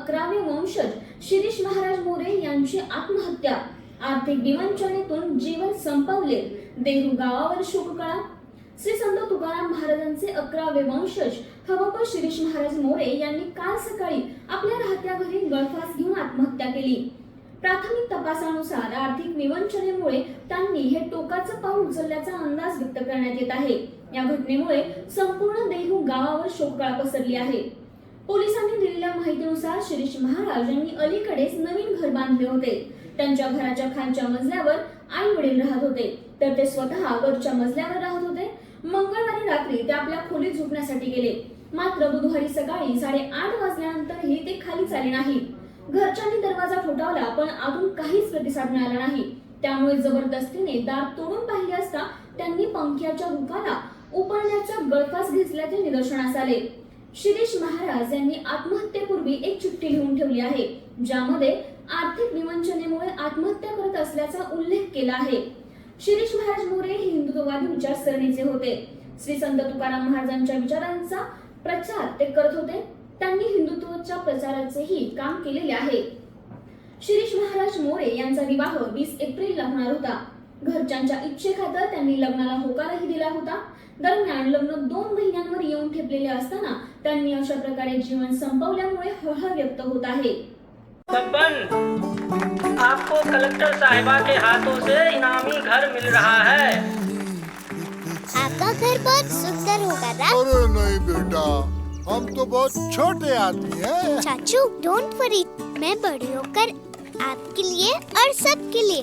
अकरावे वंशज शिरीष महाराज मोरे यांची आत्महत्या. आर्थिक विवंचनेतून जीवन संपवले. देहू गावावर शोककळा. श्री संत तुकाराम महाराजांचे अकरावे वंशज हवप शिरीष महाराज मोरे यांनी काल सकाळी आपल्या राहत्या घरी गळफास घेऊन आत्महत्या केली. प्राथमिक तपासानुसार आर्थिक विवंचनेमुळे त्यांनी हे टोकाचं पाऊल उचलल्याचा अंदाज व्यक्त करण्यात येत आहे. या घटनेमुळे संपूर्ण देहू गावावर शोककळा पसरली आहे. पोलिसांनी दिलेल्या माहितीनुसार शिरीष महाराज यांनी अलीकडेच नवीन घर बांधले होते. त्यांच्या घराच्या खालच्या मजल्यावर आई वडील राहत होते. तर ते स्वतः वरच्या मजल्यावर राहत होते. मंगळवारी रात्री ते आपल्या खोलीत झोपण्यासाठी गेले. मात्र बुधवारी सकाळी साडेआठ वाजल्यानंतरही ते खाली चाले नाही घरच्यांनी दरवाजा फुटावला पण अजून काहीच प्रतिसाद मिळाला नाही. त्यामुळे जबरदस्तीने दार तोडून पाहिले असता त्यांनी पंख्याच्या हुकाला उपरण्याचा गळफास घेतल्याचे निदर्शनास आले. शिरीष महाराज यांनी आत्महत्येपूर्वी एक चिठ्ठी लिहून ठेवली आहे ज्यामध्ये आर्थिक विवंचनेमुळे आत्महत्या करत असल्याचा उल्लेख केला आहे. शिरीष महाराज मोरे हे हिंदुत्ववादी विचारसरणीचे होते. श्री संत तुकाराम महाराजांच्या विचारांचा प्रचार ते करत होते. त्यांनी हिंदुत्वाच्या प्रचाराचेही काम केलेले आहे. शिरीष महाराज मोरे यांचा विवाह वीस एप्रिलला होणार होता. घरच्यांच्या इच्छेखातर त्यांनी लग्नाला होकारही दिला होता. दरम्यान लग्न दोन महिन्यांवर येऊन ठेपलेले असताना त्यांनी अशा प्रकारे जीवन संपवल्यामुळे हळहळ व्यक्त होत आहे. बब्बन आपको कलेक्टर साहिबा के हाथों से इनामी घर मिल रहा है। आपका घर बहुत सुंदर होगा ना अरे नहीं बेटा हम तो बहुत छोटे आदमी हैं। चाचू डोंट वरी मैं बड़ी होकर आपके लिए और सबके लिए